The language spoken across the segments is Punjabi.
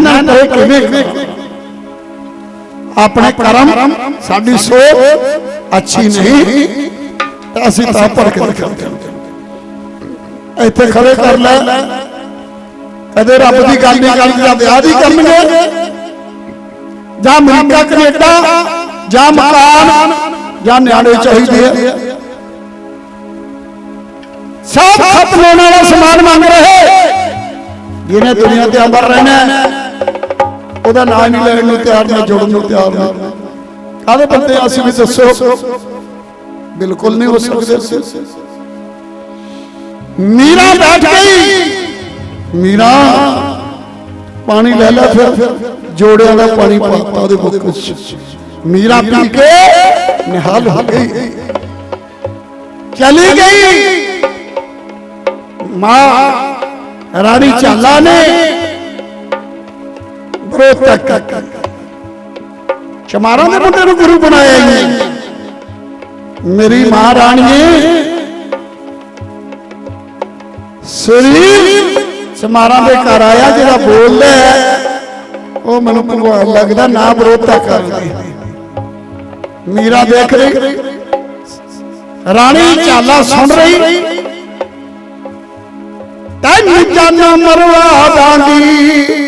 ਮੈਂ ਨਾ ਕਹੇ ਕਿਵੇਂ ਆਪਣੇ ਕਰਮ ਸਾਡੀ ਸੋਚ ਅੱਛੀ ਨਹੀਂ ਤਾਂ ਅਸੀਂ ਤਾਂ ਭੜਕ ਕਰਦੇ। ਇੱਥੇ ਖੜੇ ਕਰ ਲੈ। ਕਦੇ ਰੱਬ ਦੀ ਗੱਲ ਨਹੀਂ ਕਰਨੀ ਜਾਂ ਵਿਆਹ ਦੀ ਕਰਨਗੇ। ਜਾਂ ਅਮਰੀਕਾ ਕੈਨੇਡਾ ਜਾਂ ਮਕਾਨ ਜਾਂ ਨਿਆਣੇ ਚਾਹੀਦੇ ਆ। ਸਭ ਖਤਮ ਹੋਣ ਵਾਲਾ ਸਮਾਨ ਮੰਗ ਰਹੇ। ਜਿਹਨੇ ਦੁਨੀਆ ਤੇ ਅੰਦਰ ਰਹਿਣਾ ਹੈ, ਉਹਦਾ ਨਾਂ ਨਹੀਂ ਲੈਣ ਨੂੰ ਤਿਆਰ ਨਾ ਜੁੜਨ ਨੂੰ ਤਿਆਰ ਨਹੀਂ। ਕਾਹਦੇ ਬੰਦੇ ਅਸੀਂ ਵੀ ਦੱਸੋ। ਬਿਲਕੁਲ ਨਹੀਂ ਹੋ ਸਕਦੇ। ਮੀਰਾ ਬੈਠ ਗਈ। ਮੀਰਾ ਪਾਣੀ ਲੈ ਲੈ ਫਿਰ। ਜੋੜਿਆਂ ਦਾ ਪਾਣੀ ਪਾਤਾ ਉਹਦੇ ਬੁੱਕ ਵਿੱਚ ਮੀਰਾ ਪੀ ਕੇ ਨਿਹਾਲ ਹੋ ਗਈ। ਚਲੀ ਗਈ। ਮਾਂ ਰਾਣੀ ਚਾਲਾ ਨੇ। ਬਰੋਤਕ ਚਮਾਰਾਂ ਦੇ ਮੁੰਡੇ ਨੂੰ ਗੁਰੂ ਬਣਾਇਆ ਹੀ ਮੇਰੀ ਮਾਂ ਰਾਣੀਏ, ਸਰੀਰ ਸਮਾਰਾਂ ਦੇ ਘਰ ਆਇਆ ਜਿਹੜਾ ਬੋਲਦਾ ਉਹ ਮੈਨੂੰ ਭਗਵਾਨ ਲੱਗਦਾ ਨਾ ਵਿਰੋਧਤਾ ਕਰਦੇ। ਮੀਰਾ ਦੇਖ ਰਹੀ। ਰਾਣੀ ਚਾਲਾ ਸੁਣ ਰਹੀ। ਤੈਨੂੰ ਜਾਨਾ ਮਰਵਾ ਦਾਂਗੀ।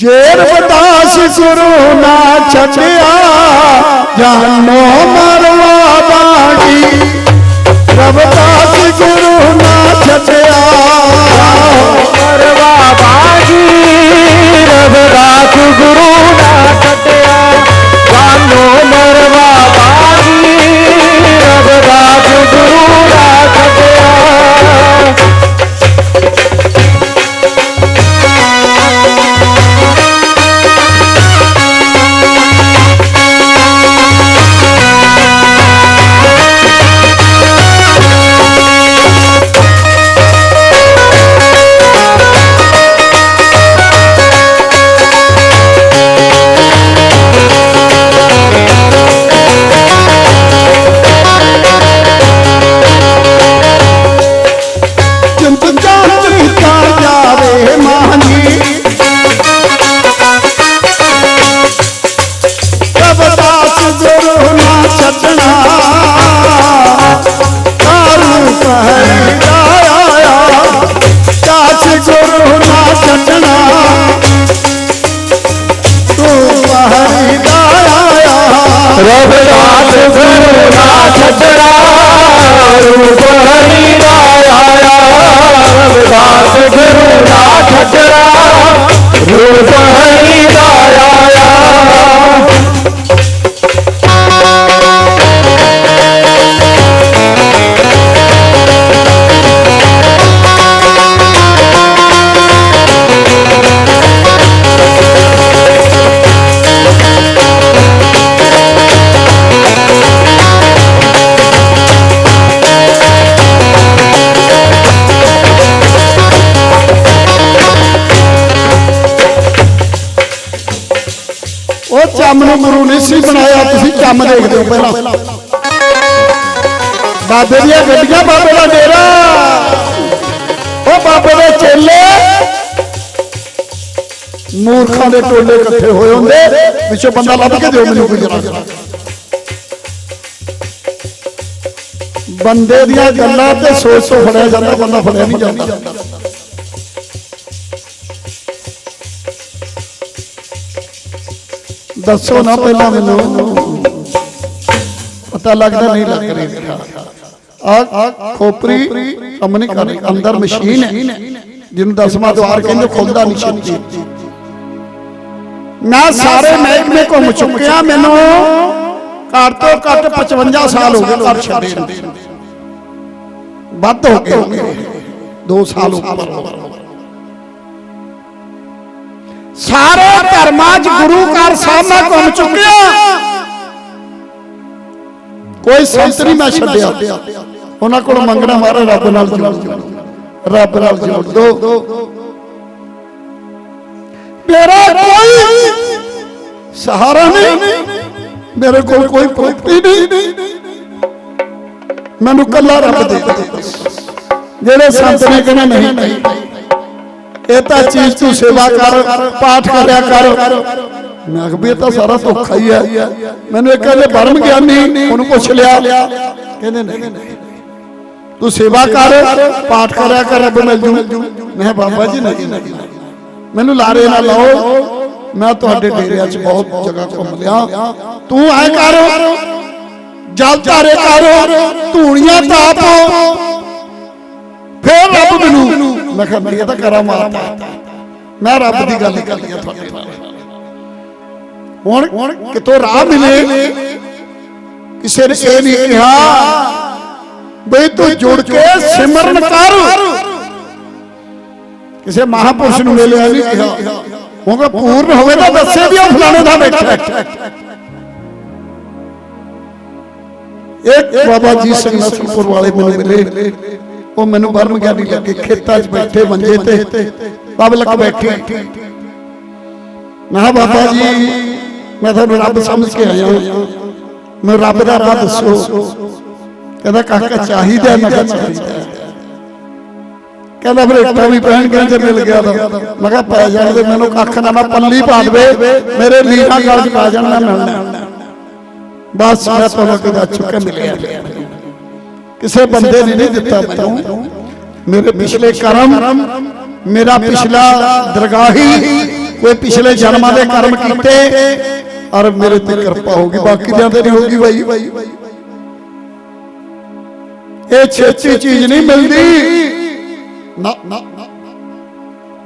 ਜੇਰ ਬਦਾਸ ਗੁਰੂ ਨਾ ਛੱਡਿਆ, ਜਾਨੋ ਮਰਵਾ ਦਾਂਗੀ ਰਬਦਾਸ ਗੁਰੂ ਨਾ ਛੱਡਿਆ ਮਰਵਾ ਬਾਜੀ ਰਵਦਾਸ ਗੁਰੂ ਨਾ ਛੱਡਿਆ। ਉਹ ਨੂੰ ਗੁਰੂ ਨਹੀਂ ਸੀ ਬਣਾਇਆ, ਤੁਸੀਂ ਕੰਮ ਦੇਖਦੇ ਹੋ ਪਹਿਲਾਂ। ਬਾਬੇ ਦੀਆਂ ਗੱਡੀਆਂ, ਬਾਬੇ ਦਾ ਡੇਰਾ। ਉਹ ਬਾਬੇ ਦੇ ਚੇਲੇ। ਮੂਰਖਾਂ ਦੇ ਟੋਲੇ ਇਕੱਠੇ ਹੋਏ ਹੁੰਦੇ। ਵਿੱਚੋਂ ਬੰਦਾ ਲੱਭ ਕੇ ਦਿਓ ਮੈਨੂੰ ਕੋਈ ਜਰਾ। ਬੰਦੇ ਦੀਆਂ ਗੱਲਾਂ ਤੇ ਸੋਚ ਸੋ ਫੜਿਆ ਜਾਂਦਾ, ਬੰਦਾ ਫੜਿਆ ਨਹੀਂ ਜਾਂਦਾ। ਦੱਸੋ ਨਾ ਪਹਿਲਾਂ ਮੈਨੂੰ। ਪਤਾ ਲੱਗਦਾ ਨਹੀਂ ਲੱਗ ਰਿਹਾ। ਆ ਖੋਪਰੀ ਕੰਮ ਨਹੀਂ ਕਰ ਰਹੀ ਅੰਦਰ ਮਸ਼ੀਨ ਹੈ, ਜਿਹਨੂੰ ਦਸਵਾਂ ਦਵਾਰ ਕਹਿੰਦੇ ਖੁੱਲਦਾ ਨਹੀਂ ਛੇਤੀ। ਮੈਂ ਸਾਰੇ ਮਹਿਕਮੇ ਘੁੰਮ ਚੁੱਕਿਆ ਮੈਨੂੰ। ਘੱਟ ਤੋਂ ਘੱਟ 55 ਸਾਲ ਹੋ ਗਏ ਘਰ ਛੱਡੇ ਵੱਧ ਹੋ ਗਏ। ਹੋਣਗੇ 2 ਸਾਲ ਉੱਪਰ। ਸਾਰੇ ਧਰਮਾਂ 'ਚ ਗੁਰੂ ਘਰ ਸਾਹਿਬ ਮੈਂ ਘੁੰਮ ਚੁੱਕਿਆ। ਕੋਈ ਸੰਤ ਨਹੀਂ ਮੈਂ ਛੱਡਿਆ। ਉਹਨਾਂ ਕੋਲ ਮੰਗਣਾ ਮਾਰਾ ਰੱਬ ਨਾਲ ਜੋੜ। ਰੱਬ ਨਾਲ ਜੋੜ ਦੋ ਮੇਰਾ ਕੋਈ ਸਹਾਰਾ ਨਹੀਂ। ਮੇਰੇ ਕੋਲ ਕੋਈ ਪ੍ਰਾਪਤੀ ਨਹੀਂ। ਮੈਨੂੰ ਕੱਲਾ ਰੱਬ ਦੇ ਜਿਹੜੇ ਸੰਤ ਨੇ ਕਹਿਣਾ ਨਹੀਂ। ਇਹ ਤਾਂ ਚੀਜ਼ ਤੂੰ ਸੇਵਾ ਕਰ ਪਾਠ ਕਰਿਆ ਕਰ। ਮੈਂ ਕਿਹਾ ਤਾਂ ਸਾਰਾ ਧੋਖਾ ਹੀ ਹੈ ਮੈਨੂੰ ਇੱਕ ਕਹਿੰਦੇ ਬਰਮ ਗਿਆਨੀ ਉਹਨੂੰ ਪੁੱਛ ਲਿਆ। ਕਹਿੰਦੇ ਨਹੀਂ ਤੂੰ ਸੇਵਾ ਕਰ ਪਾਠ ਕਰਿਆ ਕਰ ਰੱਬ ਮਿਲ ਜੂ। ਮੈਂ ਬਾਬਾ ਜੀ ਨਹੀਂ ਨਹੀਂ ਮੈਨੂੰ ਲਾਰੇ ਨਾ ਲਾਓ। ਮੈਂ ਤੁਹਾਡੇ ਡੇਰਿਆਂ 'ਚ ਬਹੁਤ ਜਗ੍ਹਾ ਘੁੰਮ ਲਿਆ। ਤੂੰ ਐ ਕਰ ਜਲ ਧਾਰੇ ਕਰ ਧੂਣੀਆਂ ਤਾਪ। ਫੇਰ ਰੱਬ ਮੈਨੂੰ। ਮੈਂ ਕਿਹਾ ਮੇਰੀ ਤਾਂ ਕਰਾ ਮਾਰਤਾ ਮੈਂ ਰੱਬ ਦੀ ਗੱਲ ਕਰਦੀ ਆ ਤੁਹਾਡੇ ਨਾਲ ਹੁਣ ਕਿਤੋਂ ਰਾਹ ਮਿਲੇ ਕਿਸੇ ਨੇ ਇਹ ਨਹੀਂ ਕਿਹਾ ਬਈ ਤੂੰ ਜੁੜ ਕੇ ਸਿਮਰਨ ਕਰ। ਕਿਸੇ ਮਹਾਪੁਰਸ਼ ਨੂੰ ਮਿਲਿਆ ਨਹੀਂ ਕਿਹਾ। ਹੋਗਾ ਪੂਰਨ ਹੋਵੇ ਤਾਂ ਦੱਸੇ ਵੀ ਉਹ ਫਲਾਣੇ ਦਾ ਬੈਠਾ। ਇੱਕ ਬਾਬਾ ਜੀ ਸਿੰਘ ਨਸਲਪੁਰ ਵਾਲੇ ਮੈਨੂੰ ਮਿਲੇ। ਉਹ ਮੈਨੂੰ ਬਰਮ ਗਿਆਨੀ ਲੱਗੇ, ਖੇਤਾਂ 'ਚ ਬੈਠੇ, ਮੰਜੇ ਤੇ, ਪਬਲਿਕ ਬੈਠੀ। ਮੈਂ ਬਾਬਾ ਜੀ, ਮੈਂ ਤੁਹਾਨੂੰ ਰੱਬ ਸਮਝ ਕੇ ਆਇਆ ਮੈਂ ਰੱਬ ਦਾ ਰਾਹ ਦੱਸੋ। ਕਹਿੰਦਾ, ਕਾਕਾ ਚਾਹੀਦਾ ਮੈਂ ਕਿਹਾ, ਚਾਹੀਦਾ। ਕਹਿੰਦਾ, ਫਿਰ ਇੱਟਾਂ ਵੀ ਪਹਿਣ ਕੇ ਜੇ ਮਿਲ ਗਿਆ ਤਾਂ। ਮੈਂ ਕਿਹਾ, ਪੈ ਜਾਣ ਦੇ ਮੈਨੂੰ ਕੱਖ ਨਾ ਨਾ ਪੱਲੀ ਪਾ ਦੇਵੇ ਮੇਰੇ ਲੀਹਾਂ ਗਲ ਚ ਪਾ ਜਾਣ ਨਾ ਮਿਲਣਾ। ਬਸ, ਮੈਂ ਤੁਹਾਨੂੰ ਕਿਦਾ ਚੁੱਕੇ ਮਿਲਿਆ। ਕਿਸੇ ਬੰਦੇ ਨੇ ਨਹੀਂ ਦਿੱਤਾ ਮੈਨੂੰ ਮੇਰੇ ਪਿਛਲੇ ਕਰਮ ਮੇਰਾ ਪਿਛਲਾ ਦਰਗਾਹੀ ਕੋਈ ਪਿਛਲੇ ਜਨਮਾਂ ਦੇ ਕਰਮ ਕੀਤੇ ਔਰ ਮੇਰੇ ਤੇ ਕਿਰਪਾ ਹੋਗੀ ਬਾਕੀ ਦਿਆਂ ਤੇ ਨਹੀਂ ਹੋਗੀ ਬਾਈ ਇਹ ਛੇਤੀ ਚੀਜ਼ ਨਹੀਂ ਮਿਲਦੀ। ਨਾ ਨਾ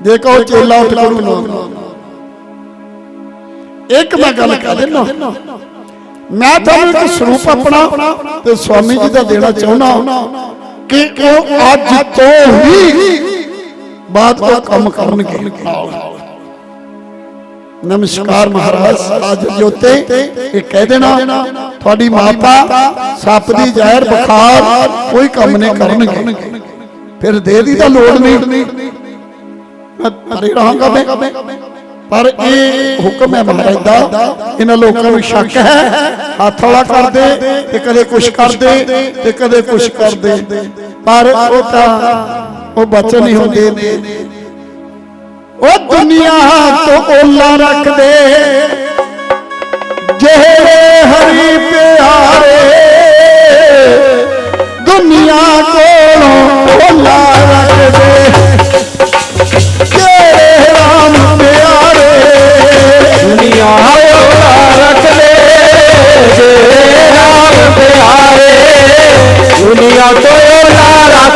ਜੇ ਕਹੋ ਚੇਲਾ ਉੱਠ ਕਰੂ ਨਾ ਇੱਕ ਮੈਂ ਗੱਲ ਕਹਿ ਦਿੰਦਾ। ਮੈਂ ਤੁਹਾਨੂੰ ਇੱਕ ਸਰੂਪ ਆਪਣਾ ਤੇ ਸਵਾਮੀ ਜੀ ਦਾ ਦੇਣਾ ਚਾਹੁੰਦਾ ਕਿ ਉਹ ਅੱਜ ਤੋਂ ਹੀ ਬਾਅਦ ਉਹ ਕੰਮ ਕਰਨਗੇ। ਨਮਸਕਾਰ ਮਹਾਰਾਜ ਅੱਜ ਜੋਤੇ ਇਹ ਕਹਿ ਦੇਣਾ ਤੁਹਾਡੀ ਮਾਤਾ ਸੱਪ ਦੀ ਜ਼ਹਿਰ ਬੁਖਾਰ ਕੋਈ ਕੰਮ ਨਹੀਂ ਕਰਨਗੇ। ਫਿਰ ਦੇ ਦੀ ਤਾਂ ਲੋੜ ਨਹੀਂ। ਮੈਂ ਰਹਾਂਗਾ ਮੈਂ। ਪਰ ਇਹ ਹੁਕਮ ਹੈ ਮਹਾਰਾਜ ਦਾ, ਇਹਨਾਂ ਲੋਕਾਂ ਨੂੰ ਸ਼ੱਕ ਹੈ, ਹੱਥ ਵਾਲਾ ਕਰਦੇ ਤੇ ਕਦੇ ਕੁਛ ਕਰਦੇ ਤੇ ਕਦੇ ਕੁਛ ਕਰਦੇ ਪਰ ਉਹ ਤਾਂ ਉਹ ਬਚਨ ਹੀ ਹੁੰਦੇ ਉਹ ਦੁਨੀਆ ਤੋਂ ਓਲਾ ਰੱਖਦੇ। ਜਿਹੜੇ ਹਰੀ ਪਿਆਰੇ ਰਾਮ ਪਿਆਰੇ ਦੁਨੀਆ ਤੋਂ ਲਾ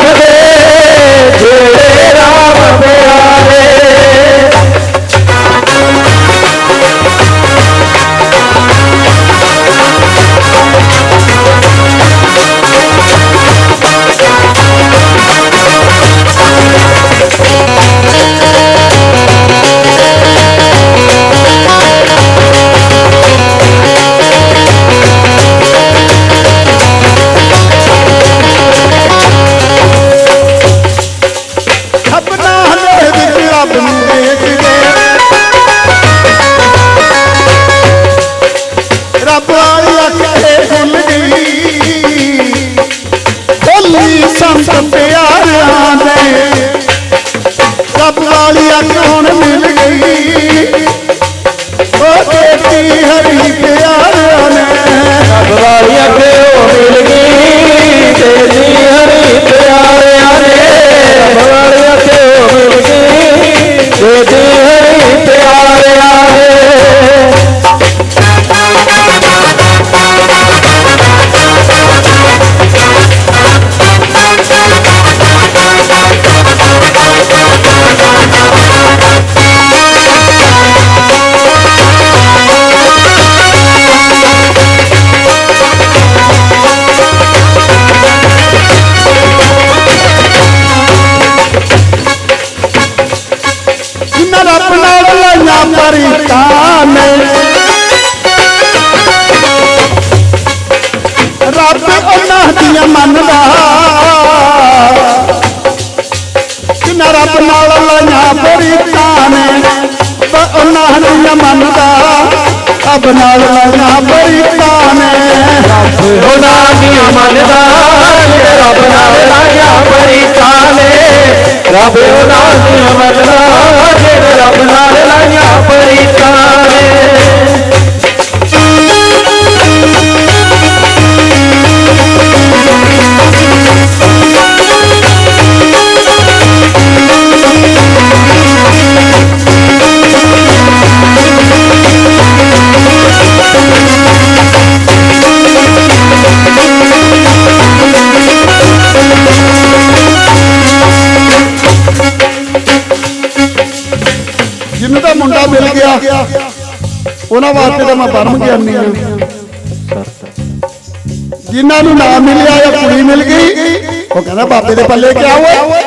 ਜਿਨ੍ਹਾਂ ਨੂੰ ਨਾ ਮਿਲਿਆ ਜਾਂ ਕੁੜੀ ਮਿਲ ਗਈ, ਉਹ ਕਹਿੰਦਾ ਬਾਬੇ ਦੇ ਪੱਲੇ ਕਿਆ ਹੋਇਆ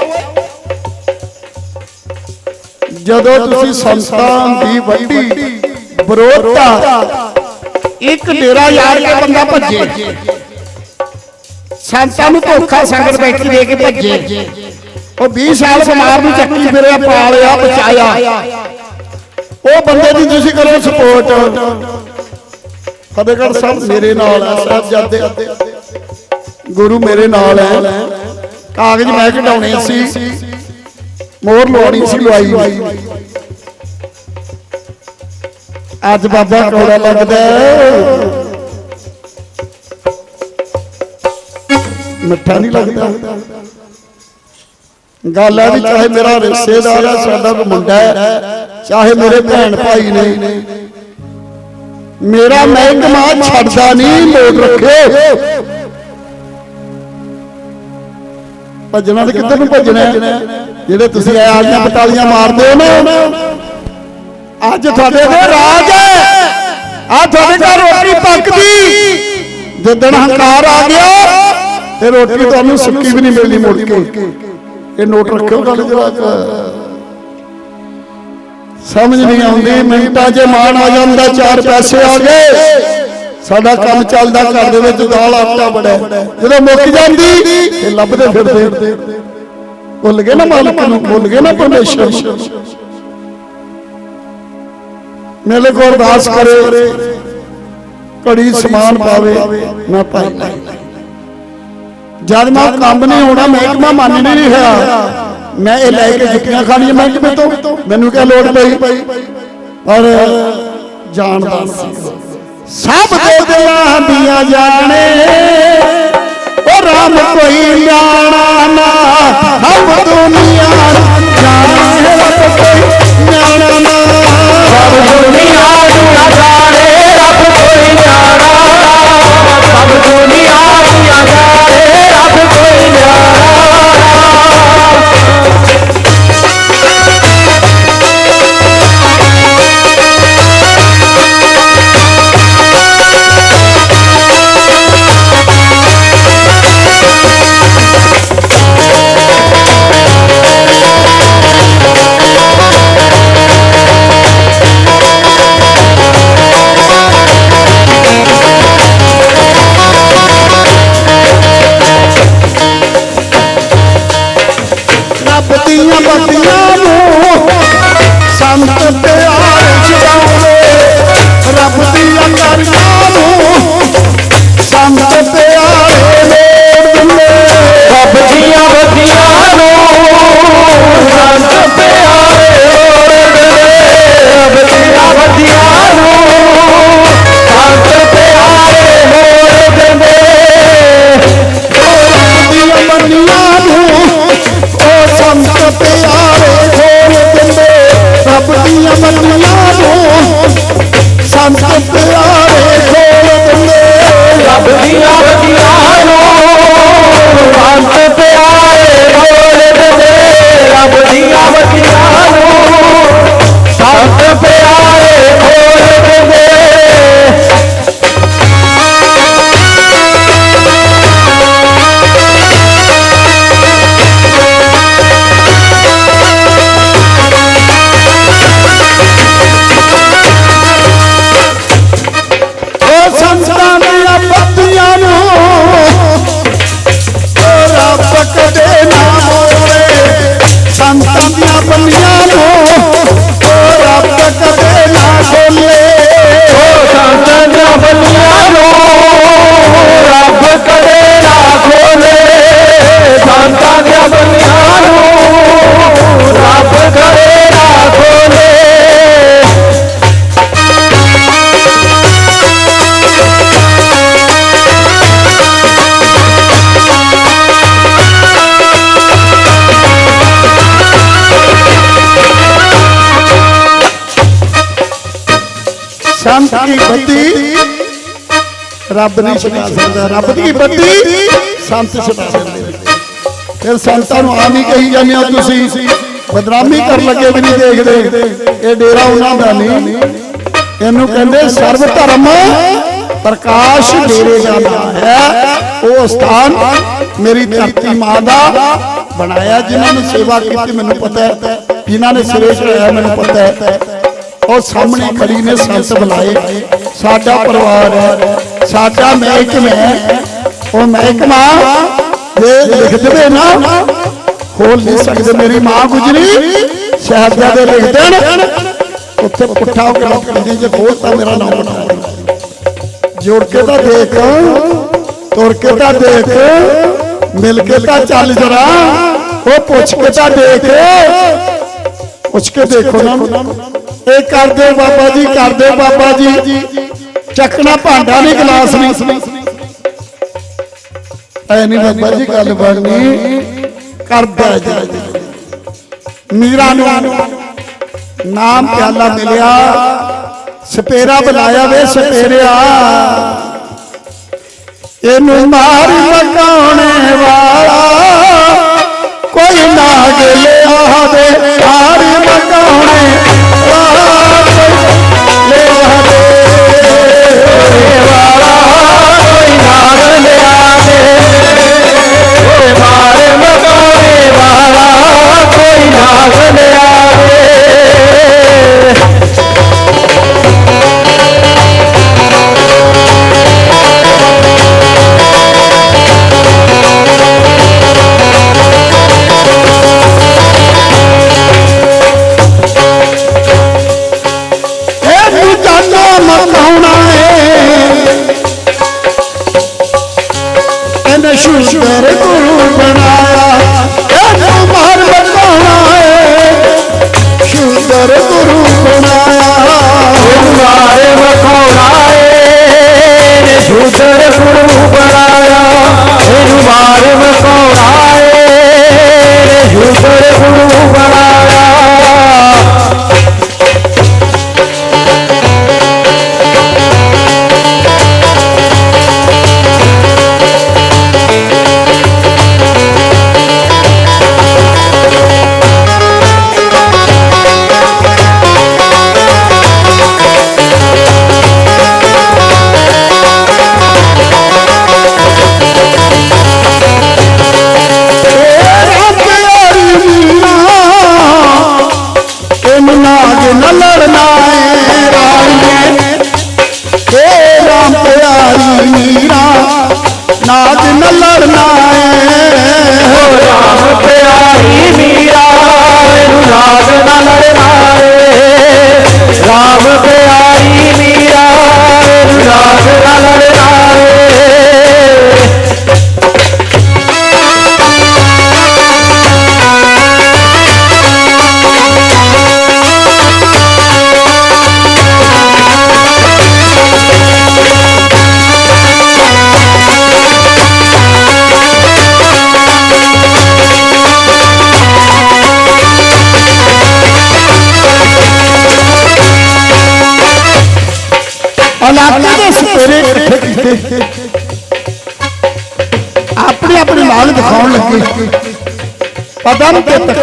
ਜਦੋਂ ਤੁਸੀਂ ਸੰਤਾਂ ਦੀ ਵੱਡੀ ਵਿਰੋਧਤਾ, ਇੱਕ ਡੇਰਾ ਯਾਰ ਕੇ ਬੰਦਾ ਭੱਜੇ। ਸੰਤਾਂ ਨੂੰ ਧੋਖਾ ਸੰਗਤ ਬੈਠੀ ਦੇ ਕੇ ਭੱਜੇ। ਉਹ 20 ਸਾਲ ਬਿਮਾਰ ਨੂੰ ਚੱਕੀ ਫਿਰਿਆ, ਪਾਲਿਆ ਬਚਾਇਆ ਉਹ ਬੰਦੇ ਦੀ ਤੁਸੀਂ ਕਰੋ ਸਪੋਰਟ ਫਤਿਹਗੜ੍ਹ ਸਾਹਿਬ ਮੇਰੇ ਨਾਲ ਹੈ ਸਾਹਿਬਜ਼ਾਦੇ ਗੁਰੂ ਮੇਰੇ ਨਾਲ ਹੈ। ਕਾਗਜ਼ ਮੈਂ ਕਢਾਉਣੇ ਸੀ। ਮੋਹਰ ਲਵਾਉਣੀ ਸੀ ਲਵਾਈ ਅੱਜ ਬਾਬਾ ਕੌੜਾ ਲੱਗਦਾ। ਮਿੱਠਾ ਨਹੀਂ ਲੱਗਦਾ। ਗੱਲ ਹੈ ਵੀ ਚਾਹੇ ਮੇਰਾ ਰਿਸ਼ਤੇਦਾਰ ਹੈ ਸਾਡਾ ਕੋਈ ਮੁੰਡਾ ਹੈ। ਚਾਹੇ ਮੇਰੇ ਭੈਣ ਭਾਈ ਨੇ। ਮੇਰਾ ਮਹਿਕਮਾ ਛੱਡਦਾ ਨਹੀਂ ਲੋਕ ਰੱਖੇ। ਭੱਜਣਾ ਤੇ ਕਿੱਧਰ ਨੂੰ ਭੱਜਣਾ ਜਿਹੜੇ ਤੁਸੀਂ ਆਲੀਆਂ ਬਟਾਲੀਆਂ ਮਾਰਦੇ ਹੋ ਨਾ, ਅੱਜ ਤੁਹਾਡੇ ਦੇ ਰਾਜ ਆ ਤੁਹਾਡੇ ਘਰ ਰੋਟੀ ਪੱਕਦੀ। ਜਿੱਦਣ ਹੰਕਾਰ ਆ ਗਿਆ, ਤੇ ਰੋਟੀ ਤੁਹਾਨੂੰ ਸੁੱਕੀ ਵੀ ਨਹੀਂ ਮਿਲਣੀ ਮੁੜ ਕੇ। ਇਹ ਨੋਟ ਰੱਖਿਓ ਗੱਲ ਜਰਾ ਸਮਝ ਨਹੀਂ ਆਉਂਦੀ, ਮਿੰਟਾਂ 'ਚ ਮਾਣ ਆ ਜਾਂਦਾ, ਚਾਰ ਪੈਸੇ ਆ ਗਏ। ਸਾਡਾ ਕੰਮ ਚੱਲਦਾ ਘਰ ਦੇ ਵਿੱਚ ਦਾਲ ਆਟਾ ਬੜਾ ਜਦੋਂ ਮੁੱਕ ਜਾਂਦੀ ਇਹ ਲੱਭਦੇ ਫਿਰਦੇ। ਭੁੱਲ ਗਏ ਨਾ ਮਾਲਕ ਨੂੰ ਭੁੱਲ ਗਏ ਨਾ ਪਰਮੇਸ਼ਰ ਨੂੰ। ਮੇਲੇ ਕੋ ਅਰਦਾਸ ਕਰੇ ਘੜੀ ਸਮਾਨ ਪਾਵੇ ਮੈਂ ਪਾਈ ਜਦ ਮੈਂ ਕੰਮ ਨਹੀਂ ਹੋਣਾ ਮਹਿਕਮਾ ਮੰਨ ਨਹੀਂ ਰਿਹਾ। ਮੈਂ ਇਹ ਲੈ ਕੇ ਜੁੱਤੀਆਂ ਖਾਣੀਆਂ ਮਹਿਕਮੇ ਤੋਂ। ਮੈਨੂੰ ਕਿਆ ਲੋੜ ਪਈ? ਪਰ ਜਾਣਦਾ ਸੀ ਸਭ ਦੇ ਦਿਲਾਂ ਦੀਆਂ ਜਾਣੇ। ਉਹ ਰਾਮ ਕੋਈ ਜਾਣਾ ਨਾ ਹਮ ਦੁਨੀਆ ਜਾਣੇ। ਰੱਬ ਕੋਈ ਜਾਣਾ ਨਾ। ਸਭ ਦੁਨੀਆ ਨੂੰ ਨਾ ਜਾਣੇ, ਰੱਬ ਕੋਈ ਜਾਣਾ ਸਭ ਦੁਨੀਆ ਨੂੰ ਨਾ ਨਾ ਬੰਦੀਆਂ ਨੂੰ ਓ ਰੱਬ ਕਦੇ ਨਾ ਖੋਲੇ। ਓ ਸੰਤ ਨਾ ਬੰਦੀਆਂ ਨੂੰ ਰੱਬ ਕਦੇ ਨਾ ਖੋਲੇ। ਸੰਤਾਂ ਦੀਆਂ ਬੰਦੀਆਂ ਨੂੰ ਰੱਬ ਕਦੇ ਕੀ ਬੱਤੀ। ਰੱਬ ਨਹੀਂ ਛਡਾ ਸਕਦਾ ਰੱਬ ਦੀ ਬੱਤੀ। ਸੰਤ ਛਡਾ ਨੇ। ਫਿਰ ਸੰਤਾਂ ਨੂੰ ਆਮ ਹੀ ਕਹੀ ਜਾਂਦੇ ਆ ਤੁਸੀਂ ਬਦਨਾਮੀ ਕਰਨ ਲੱਗੇ ਵੀ ਨਹੀਂ ਦੇਖਦੇ। ਇਹ ਡੇਰਾ ਉਹਨਾਂ ਦਾ ਨਹੀਂ। ਇਹਨੂੰ ਕਹਿੰਦੇ ਸਰਬ ਧਰਮ। ਪ੍ਰਕਾਸ਼ ਡੇਰੇ ਦਾ ਨਾਮ ਹੈ। ਉਹ ਸਥਾਨ ਮੇਰੀ ਧਰਤੀ ਮਾਂ ਦਾ ਬਣਾਇਆ ਜਿਨ੍ਹਾਂ ਨੇ ਸੇਵਾ ਕੀਤੀ ਮੈਨੂੰ ਪਤਾ ਹੈ। ਜਿਨ੍ਹਾਂ ਨੇ ਸਿਰੇ ਚੜਾਇਆ ਮੈਨੂੰ ਪਤਾ ਹੈ। ਉਹ ਸਾਹਮਣੇ ਖੜੀ ਨੇ ਸੰਤ ਬੁਲਾਏ। ਸਾਡਾ ਪਰਿਵਾਰ ਹੈ। ਸਾਡਾ ਮਹਿਕਮਾ ਹੈ। ਉਹ ਮਹਿਕਮਾ ਜੇ ਲਿਖ ਦੇਵੇ ਨਾ, ਖੋਲ ਨਹੀਂ ਸਕਦੇ ਮੇਰੀ ਮਾਂ ਗੁਜਰੀ। ਸ਼ਹਿਜ਼ਾਦੇ ਲਿਖ ਦੇਣ। ਉੱਥੇ ਪੁੱਠਾ ਹੋ? ਕੇ ਜੇ ਖੋਲਤਾ ਮੇਰਾ ਨਾਮ ਬਣਾਓ ਜੋੜ ਕੇ ਤਾਂ ਦੇਖ। ਤੁਰ ਕੇ ਤਾਂ ਦੇਖ। ਮਿਲ ਕੇ ਤਾਂ ਚੱਲ ਜਰਾ। ਉਹ ਪੁੱਛ ਕੇ ਤਾਂ ਦੇਖ। ਪੁੱਛ ਕੇ ਦੇਖੋ ਨਾ। ਇਹ ਕਰਦੇ ਬਾਬਾ ਜੀ ਕਰਦੇ ਬਾਬਾ ਜੀ। ਚੱਕਣਾ ਭਾਂਡਾ ਨਹੀਂ ਗਲਾਸ ਨਹੀਂ। ਐ ਨਹੀਂ ਬਾਬਾ ਜੀ ਗੱਲ ਬਣਨੀ। ਕਰਦਾ ਜੀ। ਮੀਰਾ ਨੂੰ ਨਾਮ ਪਿਆਲਾ ਮਿਲਿਆ। ਸਪੇਰਾ ਬੁਲਾਇਆ ਵੇ ਸਪੇਰਿਆ। ਇਹਨੂੰ ਮਾਰ ਮਕਾਉਣੇ ਵਾਲਾ। ਕੋਈ ਨਾਗ ਲਿਆ ਦੇ। ਮਾਰ ਮਕਾਉਣੇ ਕੋਈ ਨਾਗ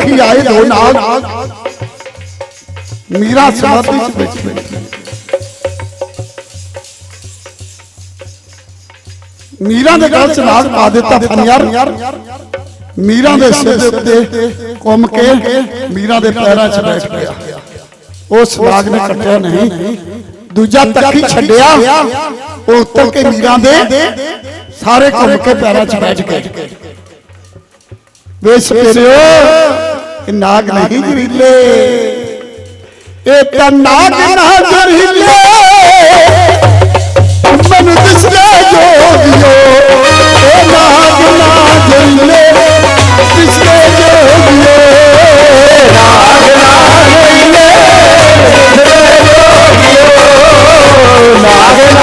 ਪਦਮ ਤੇ ਆਏ ਦੋ ਨਾਲ? ਮੀਰਾ ਸਮਾਧੀ ਚ ਬੈਠੀ ਬੈਠੀ ਮੀਰਾ ਦੇ ਗਲ ਚ ਨਾਗ ਪਾ ਦਿੱਤਾ ਫਨਿਆਰ। ਮੀਰਾ ਦੇ ਸਿਰ ਦੇ ਉੱਤੇ ਘੁੰਮ ਕੇ ਮੀਰਾ ਦੇ ਪੈਰਾਂ 'ਚ ਬੈਠ ਗਿਆ। ਉਸ ਨਾਗ ਨੇ ਕੱਟਿਆ ਨਹੀਂ। ਦੂਜਾ ਤੱਕੀ ਛੱਡਿਆ। ਉਹ ਉੱਤਰ ਕੇ ਮੀਰਾਂ ਦੇ ਸਾਰੇ ਘੁੰਮ ਕੇ ਪੈਰਾਂ 'ਚ ਬੈਠ ਗਏ ਵੇ ਸਪੇਰਿਓ ਇਹ ਨਾਗ ਨਹੀਂ ਜ਼ਰੀਲੇ ਇਹ ਤਾਂ ਨਾਗ ਨਾ ਜ਼ਰੀਲੇ ਮਨ ਦਿਸਦਾ ਜੋਗਿਓ ਇਹ ਨਾਗ ਨਾ ਜ਼ਰੀਲੇ ਦਿਸਦਾ ਜੋਗਿਓ ਨਾਗ ਨਾ ਜ਼ਰੀਲੇ ਨਾਗ ਨਾ ਜਈਲੇ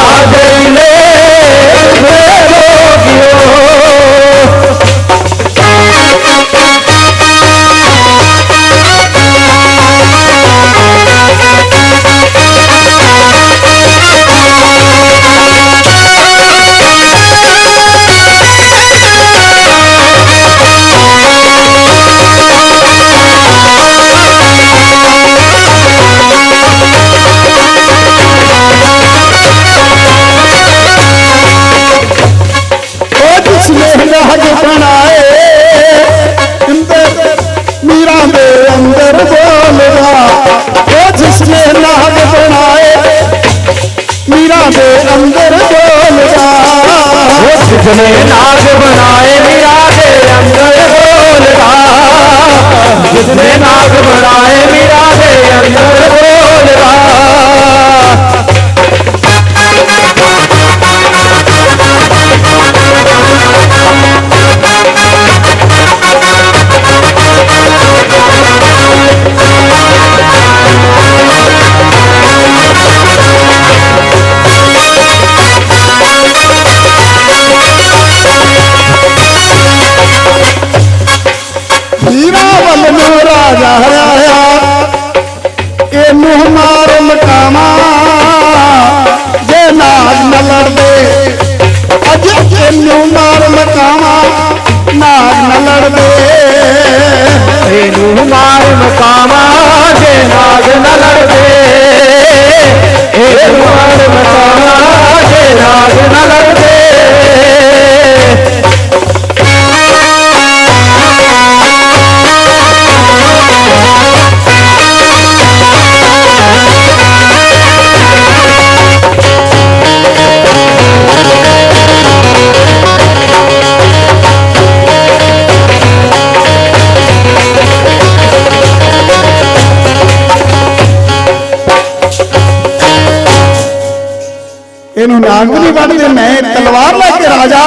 ਇਹਨੂੰ ਨਾਗ ਵੀ ਨਹੀਂ ਵੱਢਦੇ ਮੈਂ ਤਲਵਾਰ ਲੈ ਕੇ ਰਾਜਾ।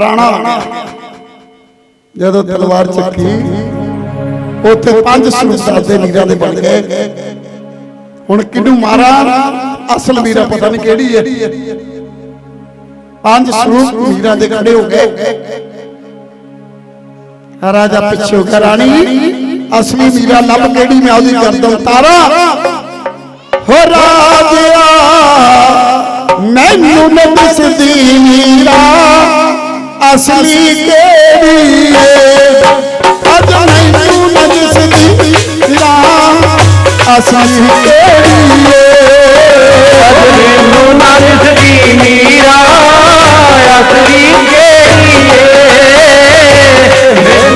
ਰਾਣਾ ਜਦੋਂ ਤਲਵਾਰ ਚੱਕੀ, ਉੱਥੇ ਪੰਜ ਸਰੂਪ ਦੇ ਵੀਰਾਂ ਦੇ ਬਣ ਗਏ। ਹੁਣ ਕਿਹਨੂੰ ਮਾਰਾਂ? ਅਸਲ ਵੀਰਾ ਪਤਾ ਨਹੀਂ ਕਿਹੜੀ ਹੈ। ਪੰਜ ਸਰੂਪ ਵੀਰਾਂ ਦੇ ਖੜੇ ਹੋ ਗਏ। ਰਾਜਾ ਪਿੱਛੇ ਹੋ ਰਾਣੀ, ਅਸਲੀ ਵੀਰਾ ਲੱਭ ਕਿਹੜੀ? ਮੈਂ ਉਹਦੀ ਗਰਦਨ ਤਾਰਾ। ਹੋ ਰਾਜਿਆ ਮੈਨੂੰ ਨਾ ਦਿਸਦੀ ਮੀਰਾ ਅਸਲੀ ਕਿਹੜੀ ਏ? ਅੱਜ ਮੈਨੂੰ ਨਾ ਦਿਸਦੀ ਮੀਰਾ ਅਸਲੀ ਕਿਹੜੀ ਏ? ਅੱਜ ਮੈਨੂੰ ਨਾਰਿਸ ਦੀ ਮੀਰਾ। ਅਸਲੀ ਕਿਹੜੀ ਏ?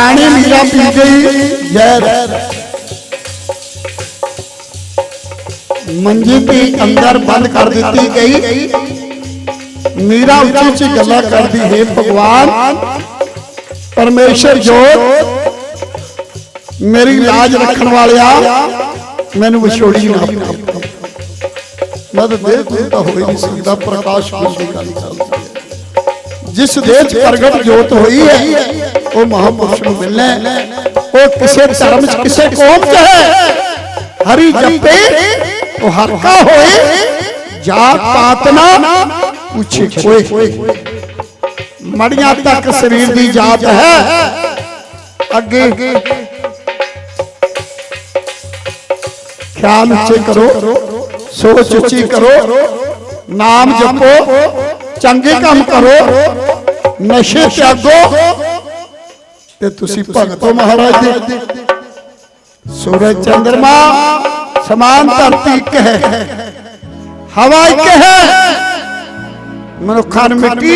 ਰਾਣੀ ਮੀਰਾ ਪੀ ਗਈ। ਜ਼ਹਿਰ ਮੰਜੀ ਦੇ ਅੰਦਰ ਬੰਦ ਕਰ ਦਿੱਤੀ ਗਈ। ਮੀਰਾ ਉੱਚੀ ਉੱਚੀ ਗੱਲਾਂ ਕਰਦੀ ਹੈ ਭਗਵਾਨ ਪਰਮੇਸ਼ਰ ਜੋਤ ਮੇਰੀ ਲਾਜ ਰੱਖਣ ਵਾਲਿਆ ਮੈਨੂੰ ਵਿਛੋੜੀ ਨਾ ਪਾਓ। ਮੈਂ ਤਾਂ ਤੋਂ ਹੋਈ ਨਹੀਂ ਸਕਦਾ ਪ੍ਰਕਾਸ਼ ਹੋਣ ਦੀ ਗੱਲ ਚੱਲਦੀ ਜਿਸ ਦੇਹ 'ਚ ਪ੍ਰਗਟ ਜੋਤ ਹੋਈ ਹੈ ਉਹ ਮਹਾਪੁਰਸ਼ ਨੂੰ ਮਿਲਣਾ। ਉਹ ਕਿਸੇ ਧਰਮ 'ਚ ਕਿਸੇ ਕੌਮ 'ਚ ਹੈ। ਹਰੀ ਜਪੇ ਉਹ ਹਰ ਕਾ ਹੋਏ ਜਾਤ ਪਾਤ ਨਾ ਪੁੱਛੇ ਕੋਈ ਮੜੀਆਂ ਤੱਕ ਸਰੀਰ ਦੀ ਜਾਤ ਹੈ। ਅੱਗੇ ਖਿਆਲ ਉੱਚੇ ਕਰੋ ਸੋਚ ਉੱਚੀ ਕਰੋ। ਨਾਮ ਜਪੋ ਚੰਗੇ ਕੰਮ ਕਰੋ ਨਸ਼ੇ ਤਿਆਗੋ। ਤੇ ਤੁਸੀਂ ਭਗਤੋ ਮਹਾਰਾਜ ਦੇ ਸੂਰਜ ਚੰਦਰਮਾ ਸਮਾਨ ਧਰਤੀ ਇੱਕ ਹੈ। ਹਵਾ ਇੱਕ ਹੈ। ਮਨੁੱਖਾਂ ਨੂੰ ਮਿੱਟੀ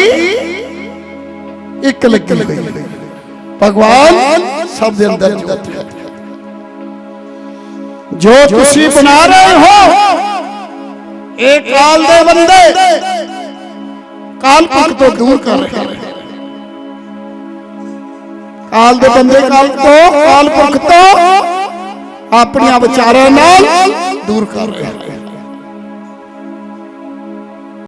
ਇੱਕ ਲੱਗੀ ਹੋਈ ਹੈ। ਭਗਵਾਨ ਸਭ ਦੇ ਅੰਦਰ ਜੋਤ ਹੈ ਜੋ ਤੁਸੀਂ ਬਣਾ ਰਹੇ ਹੋ ਇਹ ਕਾਲ ਦੇ ਬੰਦੇ। ਕਾਲ ਪੁਰਖ ਤੋਂ ਦੂਰ ਕਰ ਰਿਹਾ ਹਨ ਕਾਲ ਦੇ ਬੰਦੇ ਕਾਲ ਤੋਂ, ਕਾਲ ਪੁਰਖ ਤੋਂ, ਆਪਣੀਆਂ ਵਿਚਾਰਾਂ ਨਾਲ ਦੂਰ ਕਰ ਰਿਹਾ ਹੈ।